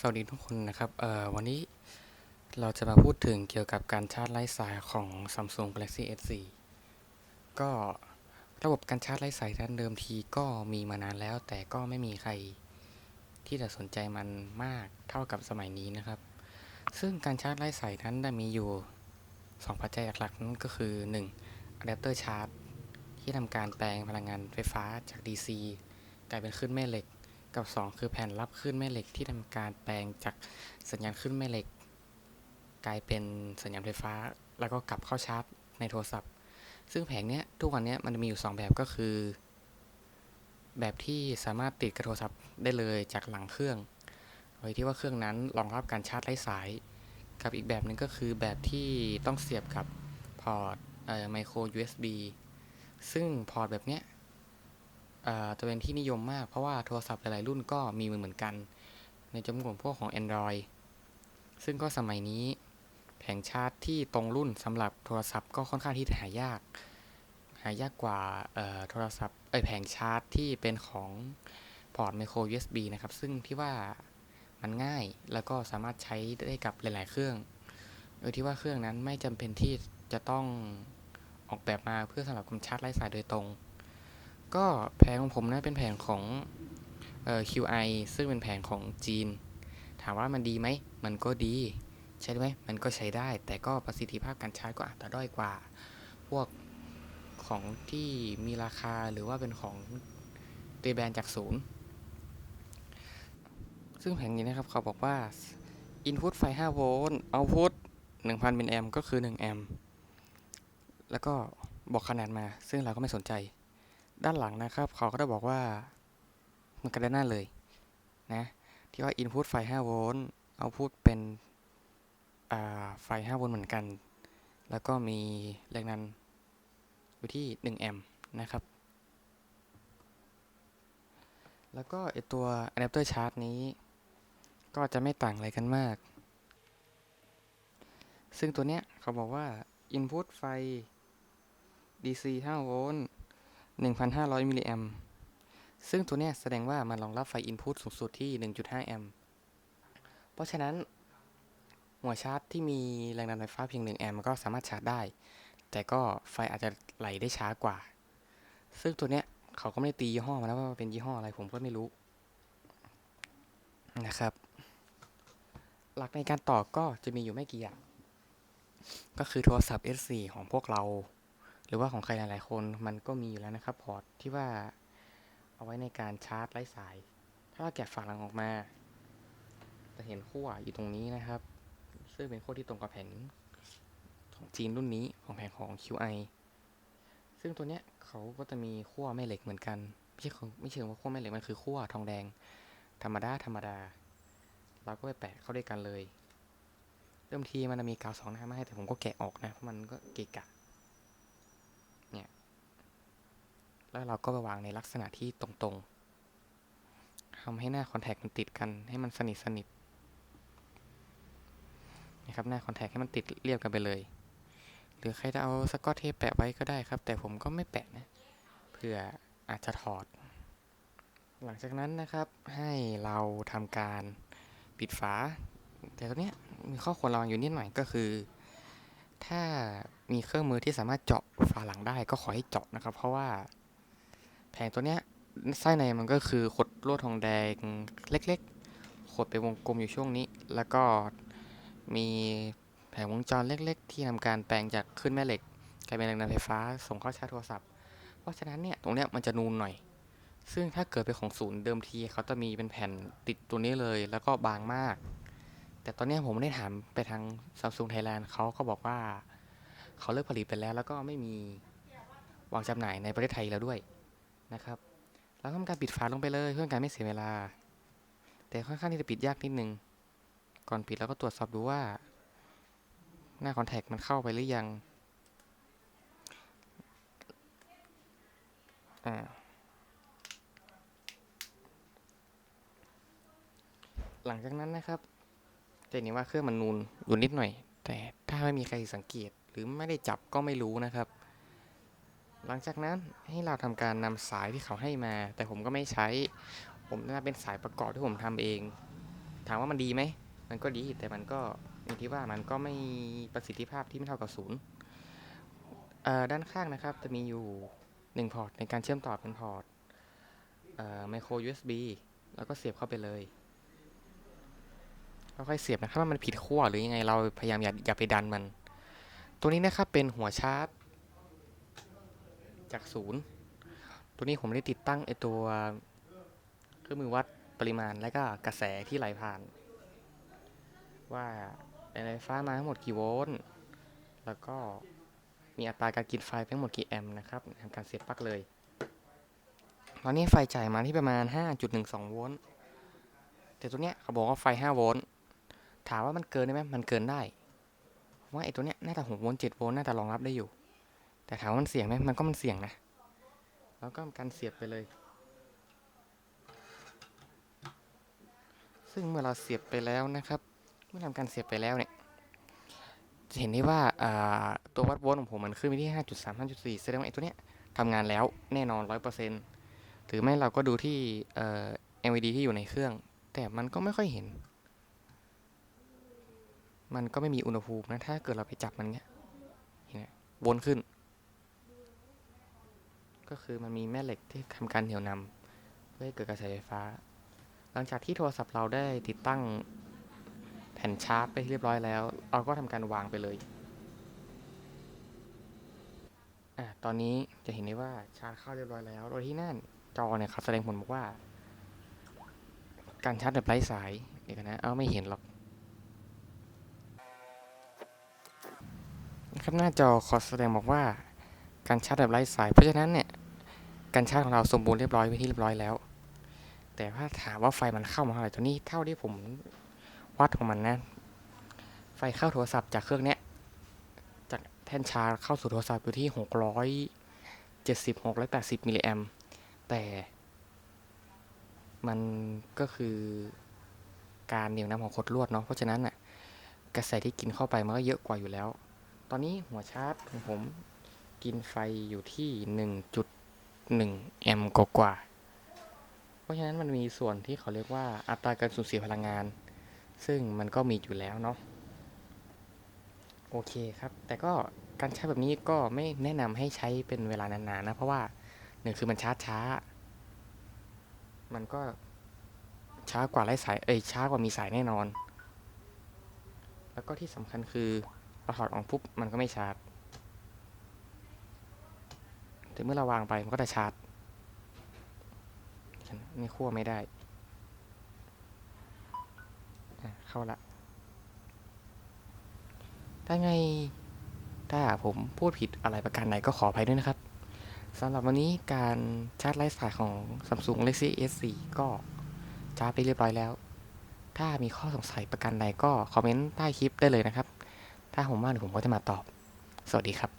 สวัสดีทุกคนนะครับเอ่อวันนี้เราจะมาพูดถึงเกี่ยวกับการชาร์จไร้สายของ Samsung Galaxy S4 ก็ระบบการชาร์จไร้สายด้านเดิมทีก็มีมานานแล้ว แต่ก็ไม่มีใครที่จะสนใจมันมากเท่ากับสมัยนี้นะครับ ซึ่งการชาร์จไร้สายนั้นได้มีอยู่ 2 ปัจจัยหลักๆนั่นก็คือ 1. อะแดปเตอร์ชาร์จที่ทำการแปลงพลังงานไฟฟ้าจาก DC กลายเป็นคลื่นแม่เหล็ก กับ 2 คือแผ่นรับคลื่นแม่เหล็กที่ทำการแปลงจากสัญญาณคลื่นแม่เหล็ก กลายเป็นสัญญาณไฟฟ้า แล้วก็กลับเข้าชาร์จในโทรศัพท์ ซึ่งแผงเนี้ยทุกวันเนี้ยมันมีอยู่ 2 แบบก็คือ แบบที่สามารถติดกับโทรศัพท์ได้เลยจากหลังเครื่องโดยที่ว่าเครื่องนั้นรองรับการชาร์จไร้สาย กับอีกแบบหนึงก็คือแบบที่ต้องเสียบกับพอร์ตไมโคร USB ซึ่งพอร์ตแบบเนี้ย จะเป็นที่นิยมมาก เพราะว่าโทรศัพท์หลาย ๆ รุ่นก็มีเหมือนกัน ในจำนวนพวกของ Android ซึ่งก็สมัยนี้แผงชาร์จที่ตรงรุ่นสำหรับโทรศัพท์ก็ค่อนข้างที่จะหายาก หายากกว่าโทรศัพท์เอ้ยแผงชาร์จที่เป็นของพอร์ต micro USB นะครับ ซึ่งที่ว่ามันง่ายแล้วก็สามารถใช้ได้กับหลาย ๆ เครื่อง โดยที่ว่าเครื่องนั้นไม่จำเป็นที่จะต้องออกแบบมาเพื่อสำหรับการชาร์จไร้สายโดยตรง ก็แผงของผมนะเป็นแผงของเอ่อ QI ซึ่งเป็นแผงของจีน ถามว่ามันดีไหม มันก็ดี ใช้ไหมมันก็ใช้ได้ แต่ก็ประสิทธิภาพการชาร์จก็อาจจะด้อยกว่า พวกของที่มีราคาหรือว่าเป็นของตีแบรนด์จากศูนย์ ซึ่งแผงนี้นะครับเขาบอกว่า Input ไฟ 5 โวลต์ Output 1,000มิลลิแอมก็คือ 1 แอมป์แล้วก็บอกขนาดมาซึ่งเราก็ไม่สนใจ ด้านหลังนะครับ เขาก็ได้บอกว่ามันกันด้านหน้าเลยนะที่ว่า Input ไฟ5โวลต์ Output เป็นไฟ5โวลต์เหมือนกัน แล้วก็มีแรงดันอยู่ที่1แอมป์นะครับ แล้วก็ไอตัว Adapter Charge นี้ ก็จะไม่ต่างอะไรกันมาก ซึ่งตัวเนี้ยเขาบอกว่า Input ไฟ DC 5โวลต์ 1,500 มิลลิแอมซึ่งตัวเนี้ยแสดงว่ามันรองรับไฟ Input สูงสุดที่ 1.5 แอมป์เพราะฉะนั้น หัวชาร์จที่มีแรงดันไฟฟ้าเพียง 1 แอมป์มันก็สามารถชาร์จได้ แต่ก็ไฟอาจจะไหลได้ช้ากว่า ซึ่งตัวเนี้ยเขาก็ไม่ได้ตียี่ห้อมาแล้วว่าเป็นยี่ห้ออะไรผมก็ไม่รู้นะครับ หลักในการต่อก็จะมีอยู่ไม่กี่อย่าง ก็คือโทรศัพท์ S4 ของพวกเรา หรือว่าของใครหลายๆคนมันก็มีอยู่แล้วนะครับพอร์ตที่ว่าเอาไว้ในการชาร์จไร้สาย ถ้าเราแกะฝาหลังออกมา จะเห็นขั้วอยู่ตรงนี้นะครับ ซึ่งเป็นขั้วที่ตรงกับแผงของจีนรุ่นนี้ของแผงของ QI ซึ่งตัวเนี้ยเขาก็จะมีขั้วแม่เหล็กเหมือนกัน ไม่ใช่ไม่เชิงว่าขั้วแม่เหล็กมันคือขั้วทองแดง ธรรมดาธรรมดาเราก็ไปแปะเข้าด้วยกันเลย เริ่มทีมันจะมีกาวสองหน้ามาให้แต่ผมก็แกะออกนะเพราะมันก็เกะกะ เนี่ย แล้วเราก็ไปวางในลักษณะที่ตรงๆทำให้หน้าคอนแทคมันติดกันให้มันสนิทสนิทนะครับหน้าคอนแทคให้มันติดเรียบกันไปเลย หรือใครจะเอาสกอตเทปแปะไว้ก็ได้ครับ แต่ผมก็ไม่แปะนะเพื่ออาจจะถอด หลังจากนั้นนะครับให้เราทำการปิดฝา แต่ตัวเนี้มีข้อควรระวังอยู่นิดหน่อยก็คือ ถ้ามีเครื่องมือที่สามารถเจาะฝาหลังได้ก็ขอให้เจาะนะครับ เพราะว่าแผงตัวเนี้ยไส้ในมันก็คือขดลวดทองแดงเล็กๆ ขดไปวงกลมอยู่ช่วงนี้ แล้วก็มีแผงวงจรเล็ก ๆ ที่ทำการแปลงจากขึ้นแม่เหล็กกลายเป็นแรงดันไฟฟ้าส่งเข้าชาร์จโทรศัพท์ เพราะฉะนั้นเนี่ยตรงเนี้ยมันจะนูนหน่อย ซึ่งถ้าเกิดเป็นของศูนย์เดิมทีเขาจะมีเป็นแผ่นติดตัวนี้เลย แล้วก็บางมาก แต่ตอนนี้ผมได้ถามไปทาง Samsung Thailand เขาก็บอกว่า เขาเลิกผลิตไปแล้ว แล้วก็ไม่มีวางจำหน่ายในประเทศไทยแล้วด้วยนะครับเราทำการปิดฝาลงไปเลยเพื่อการไม่เสียเวลา แต่ค่อนข้างที่จะปิดยากนิดนึง ก่อนปิดเราก็ตรวจสอบดูว่า หน้าคอนแทคมันเข้าไปหรือยังอ่าหลังจากนั้นนะครับ จะเห็นว่าเครื่องมันนูนอยู่นิดหน่อย แต่ถ้าไม่มีใครสังเกตหรือไม่ได้จับก็ไม่รู้นะครับ หลังจากนั้นให้เราทำการนำสายที่เขาให้มา แต่ผมก็ไม่ใช้ ผมน่าเป็นสายประกอบที่ผมทำเอง ถามว่ามันดีไหมมันก็ดีแต่มันก็อย่างที่ว่ามันก็ไม่ประสิทธิภาพที่ไม่เท่ากับศูนย์ด้านข้างนะครับจะมีอยู่หนึ่งพอร์ตในการเชื่อมต่อเป็นพอร์ตไมโคร USB แล้วก็เสียบเข้าไปเลย ค่อยเสียบนะครับว่ามันผิดขั้วหรือยังไงเราพยายามอย่าอย่าไปดันมัน ตัวนี้นะครับเป็นหัวชาร์จ จากศูนย์ตัวนี้ผมได้ติดตั้งไอตัวเครื่องมือวัดปริมาณและก็กระแสที่ไหลผ่าน ว่าไฟฟ้ามาทั้งหมดกี่โวลต์แล้วก็มีอัตราการกินไฟทั้งหมดกี่แอมป์นะครับทำการเสียบปลั๊กเลยตอนนี้ไฟจ่ายมาที่ประมาณ 5.12 โวลต์แต่ตัวเนี้ยเขาบอกว่าไฟ 5 โวลต์ ถามว่ามันเกินได้ไหมมันเกินได้ว่าไอ้ตัวเนี้ยน่าจะ6โวลต์7โวลต์น่าจะรองรับได้อยู่ แต่ถามว่ามันเสี่ยงไหมมันก็มันเสี่ยงนะ แล้วก็การเสียบไปเลย ซึ่งเมื่อเราเสียบไปแล้วนะครับ เมื่อทำการเสียบไปแล้วเนี่ยจะเห็นได้ว่าาตัววัดโวลต์ของผมมันขึ้นไปที่ 5.3 5.4 แสดงว่าไอ้ตัวเนี้ยทำงานแล้วแน่นอน 100%หรือไม่เราก็ดูที่เอ่อ LED ที่อยู่ในเครื่อง แต่มันก็ไม่ค่อยเห็น มันก็ไม่มีอุณหภูมินะ ถ้าเกิดเราไปจับมันเงี้ยเนไหมวนขึ้น ก็คือมันมีแม่เหล็กที่ทำการเหนี่ยวนำเพื่อให้เกิดกระแสไฟฟ้า หลังจากที่โทรศัพท์เราได้ติดตั้งแผ่นชาร์จไปเรียบร้อยแล้ว เราก็ทำการวางไปเลยอะตอนนี้จะเห็นได้ว่าชาร์จเข้าเรียบร้อยแล้ว โดยที่นั่นจอเนี่ยครับแสดงผลบอกว่า การชาร์จแบบไร้สายเดี๋ยวกันนะ เอาไม่เห็นหรอก ครับหน้าจอขอแสดงบอกว่า การชาร์จแบบไร้สาย เพราะฉะนั้นเนี่ยการชาร์จของเราสมบูรณ์เรียบร้อยไปนที่เรียบร้อยแล้ว แต่ว่าถามว่าไฟมันเข้ามาเท่าไหร่ตัวนี้เท่าที่ผมวัดของมันนะ ไฟเข้าโทรศัพท์จากเครื่องเนี้ยจากแท่นชาร์จเข้าสู่โทรศัพท์อยู่ที่ 670 680มิลลิแอมแต่มันก็คือการเหนี่ยวนำของคดลวดเนาะเพราะฉะนั้นน่ะกระแสที่กินเข้าไปมันก็เยอะกว่าอยู่แล้ว ตอนนี้หัวชาร์จของผมกินไฟอยู่ที่ 1.1 แอมป์กว่า เพราะฉะนั้นมันมีส่วนที่เขาเรียกว่าอัตราการสูญเสียพลังงาน ซึ่งมันก็มีอยู่แล้วเนาะ โอเคครับ แต่ก็การใช้แบบนี้ก็ไม่แนะนำให้ใช้เป็นเวลานานๆนะเพราะว่าหนึ่งคือมันชาร์จช้า มันก็ช้ากว่าไร้สาย เอ้ยช้ากว่ามีสายแน่นอน แล้วก็ที่สำคัญคือ เราถอดออกปุ๊บมันก็ไม่ชาร์จ แต่เมื่อเราวางไปมันก็จะชาร์จนี่ขั้วไม่ได้เข้าละถ้าไงถ้าผมพูดผิดอะไรประการใดก็ขออภัยด้วยนะครับสำหรับวันนี้การชาร์จไร้สายของ Samsung Galaxy S4 ก็ชาร์จไปเรียบร้อยแล้ว ถ้ามีข้อสงสัยประการใดก็คอมเมนต์ใต้คลิปได้เลยนะครับ ถ้าผมว่างผมก็จะมาตอบ สวัสดีครับ